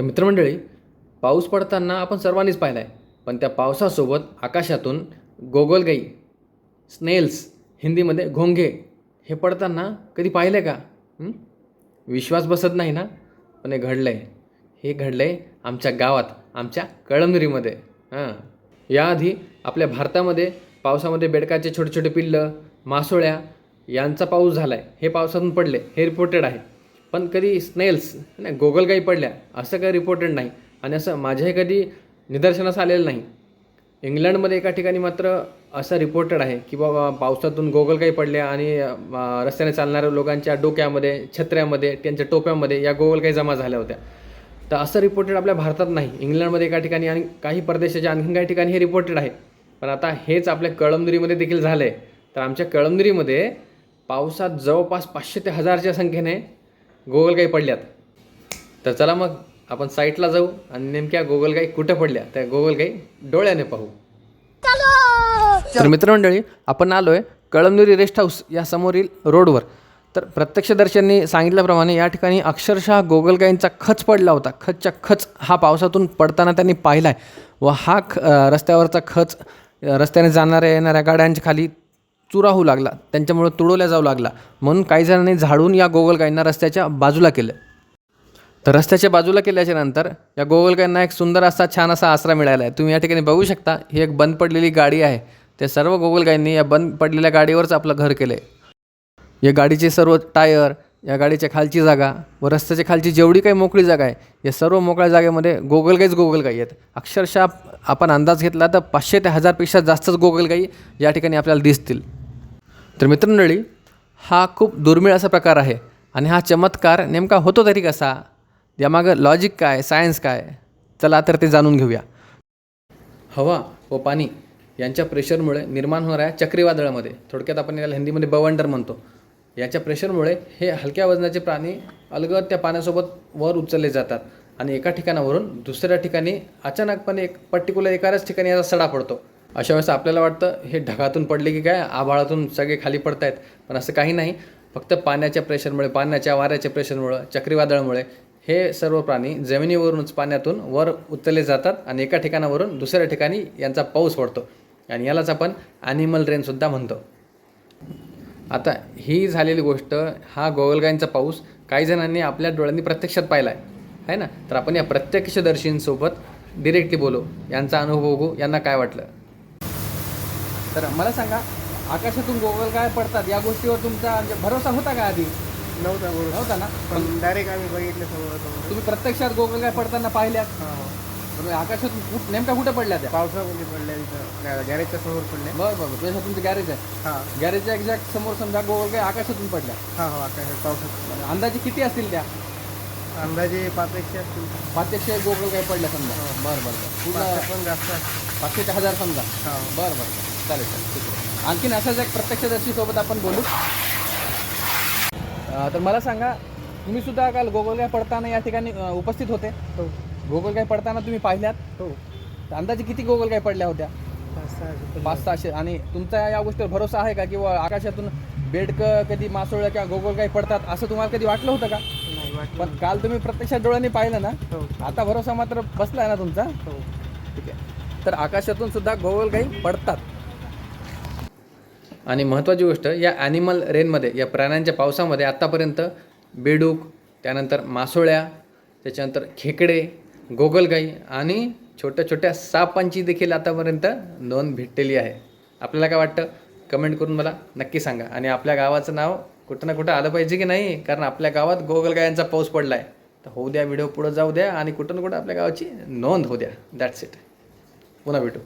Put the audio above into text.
तर मित्रमंडळी पाऊस पडताना आपण सर्वांनीच पाहिला आहे पण त्या पावसासोबत आकाशातून गोगलगाई स्नेल्स हिंदीमध्ये घोंगे हे पडताना कधी पाहिले का? विश्वास बसत नाही ना? पण हे घडलं आहे हे घडलं आहे आमच्या गावात आमच्या कळमनुरीमध्ये. हां. याआधी आपल्या भारतामध्ये पावसामध्ये बेडकाचे छोटे छोटे पिल्लं मासोळ्या यांचा पाऊस झाला आहे हे पावसातून पडले. हे रिपोर्टेड आहे. पण कधी स्नेल्स नाही गोगलगाई पडल्या असं काही रिपोर्टेड नाही. आणि असं माझ्याही कधी निदर्शनास आलेलं नाही. इंग्लंडमध्ये एका ठिकाणी मात्र असं रिपोर्टेड आहे की बाबा पावसातून गोगलगाई पडल्या आणि रस्त्याने चालणाऱ्या लोकांच्या डोक्यामध्ये छत्र्यामध्ये त्यांच्या टोप्यामध्ये या गोगलगाई जमा झाल्या होत्या. तर असं रिपोर्टेड आपल्या भारतात नाही. इंग्लंडमध्ये एका ठिकाणी आणि काही परदेशाच्या आणखीन काही ठिकाणी हे रिपोर्टेड आहे. पण आता हेच आपल्या कळमनुरीमध्ये देखील झालं आहे तर आमच्या कळमनुरीमध्ये पावसात जवळपास पाचशे ते हजारच्या संख्येने गोगलगाई पडल्यात. तर चला मग आपण साईटला जाऊ आणि नेमक्या गोगलगाई कुठं पडल्या? त्या गोगलगाई डोळ्याने पाहू. तर मित्रमंडळी आपण आलो आहे कळमनुरी रेस्ट हाऊस या समोरील रोडवर. तर प्रत्यक्षदर्शनी सांगितल्याप्रमाणे या ठिकाणी अक्षरशः गोगलगाईंचा खच पडला होता. खचच्या खच हा पावसातून पडताना त्यांनी पाहिला आहे व हा ख रस्त्यावरचा खच रस्त्याने जाणाऱ्या येणाऱ्या गाड्यांच्या खाली चुरा होऊ लागला. त्यांच्यामुळे तुडवल्या जाऊ लागला. म्हणून काही जणांनी झाडून या गोगलगाईंना रस्त्याच्या बाजूला केलं. तर रस्त्याच्या बाजूला केल्याच्यानंतर या गोगलगाईंना एक सुंदर असा छान असा आसरा मिळाला आहे. तुम्ही या ठिकाणी बघू शकता ही एक बंद पडलेली गाडी आहे. त्या सर्व गोगलगाईंनी या बंद पडलेल्या गाडीवरच आपलं घर केलं आहे या गाडीचे सर्व टायर या गाडीच्या खालची जागा व रस्त्याच्या खालची जेवढी काही मोकळी जागा आहे या सर्व मोकळ्या जागेमध्ये गोगलगाईच गोगलगाई आहेत. अक्षरशः आपण अंदाज घेतला तर पाचशे ते हजारपेक्षा जास्तच गोगलगाई या ठिकाणी आपल्याला दिसतील. तर मित्रमंडळी हा खूप दुर्मिळ असा प्रकार आहे आणि हा चमत्कार नेमका होतो तरी कसा? यामागं लॉजिक काय? सायन्स काय? चला तर ते जाणून घेऊया. हवा व पाणी यांच्या प्रेशरमुळे निर्माण होणाऱ्या चक्रीवादळामध्ये थोडक्यात आपण याला हिंदीमध्ये बवंडर म्हणतो. याच्या प्रेशरमुळे हे हलक्या वजनाचे प्राणी अलगद त्या पाण्यासोबत वर उचलले जातात आणि एका ठिकाणावरून दुसऱ्या ठिकाणी अचानकपणे एक पर्टिक्युलर एकाच ठिकाणी याचा सडा पडतो. अशा वेळेस आपल्याला वाटतं हे ढगातून पडले की काय? आभाळातून सगळे खाली पडत आहेत पण असं काही नाही. फक्त पाण्याच्या प्रेशरमुळे पाण्याच्या वाऱ्याच्या प्रेशरमुळे चक्रीवादळामुळे हे सर्व प्राणी जमिनीवरूनच पाण्यातून वर उचलले जातात आणि एका ठिकाणावरून दुसऱ्या ठिकाणी यांचा पाऊस पडतो. आणि यालाच आपण ॲनिमल रेनसुद्धा म्हणतो. आता ही झालेली गोष्ट हा गोगलगाईंचा पाऊस काही जणांनी आपल्या डोळ्यांनी प्रत्यक्षात पाहिला आहे है ना? तर आपण या प्रत्यक्षदर्शींसोबत डिरेक्टली बोलू. यांचा अनुभव बघू. यांना काय वाटलं? तर मला सांगा आकाशातून गोगलगाय पडतात? या गोष्टीवर तुमचा म्हणजे भरोसा होता का आधी? नव्हता बरोबर नव्हता ना? पण डायरेक्ट आम्ही बघितलं समोर समोर तुम्ही प्रत्यक्षात गोगलगाय पडताना पाहिल्यात? हा. हो. आकाशातून कुठ नेमक्या कुठे पडल्या त्या? पावसामध्ये पडल्या तिथं गॅरेजच्या समोर पडल्या. बरं बरं तुझ्या तुमचं गॅरेज आहे. हा. गॅरेजच्या एक्झॅक्ट समोर समजा गोगलगाय आकाशातून पडल्या. हा हो आकाशात पावसात. अंदाजे किती असतील त्या? अंदाजे पाच एकशे असतील. पाचशे गोगलगाय पडल्या समजा. हो. बरं बरं बरं. पूर्ण पण जास्त. पाचशे ते हजार समजा. हा. बरं बरं. चालेल चालेल. ठीक आहे. आणखीन असंच एक प्रत्यक्षदर्शीसोबत आपण बोलू. अं, तर मला सांगा तुम्ही सुद्धा काल गोगलगाय पडताना या ठिकाणी अं, उपस्थित होते? हो. गोगलगाय पडताना तुम्ही पाहिल्यात? हो. तर अंदाजे किती गोगलगाय पडल्या होत्या? पाच सहा असतील. पाच सहाशे आणि तुमचा या गोष्टीवर भरोसा आहे का? किंवा आकाशातून बेडकं कधी मासोळ्या किंवा गोगलगाय पडतात असं तुम्हाला कधी वाटलं होतं का? नाही वाटलं पण काल तुम्ही प्रत्यक्षात डोळ्यांनी पाहिलं ना हो. आता भरोसा मात्र बसला आहे ना तुमचा? हो. ठीक आहे. तर आकाशातून सुद्धा गोगलगाई पडतात. आणि महत्त्वाची गोष्ट या ॲनिमल रेनमध्ये या प्राण्यांच्या पावसामध्ये आत्तापर्यंत बेडूक त्यानंतर मासोळ्या त्याच्यानंतर खेकडे गोगलगाई आणि छोट्या छोट्या सापांची देखील आतापर्यंत नोंद भेटलेली आहे. आपल्याला काय वाटतं? कमेंट करून मला नक्की सांगा. आणि आपल्या गावाचं नाव कुठं ना कुठं आलं पाहिजे की नाही? कारण आपल्या गावात गोगलगायांचा पाऊस पडला आहे तर होऊ द्या व्हिडिओ पुढं जाऊ द्या आणि कुठं ना कुठं आपल्या गावाची नोंद होऊ द्या. दॅट्स इट पुन्हा भेटू.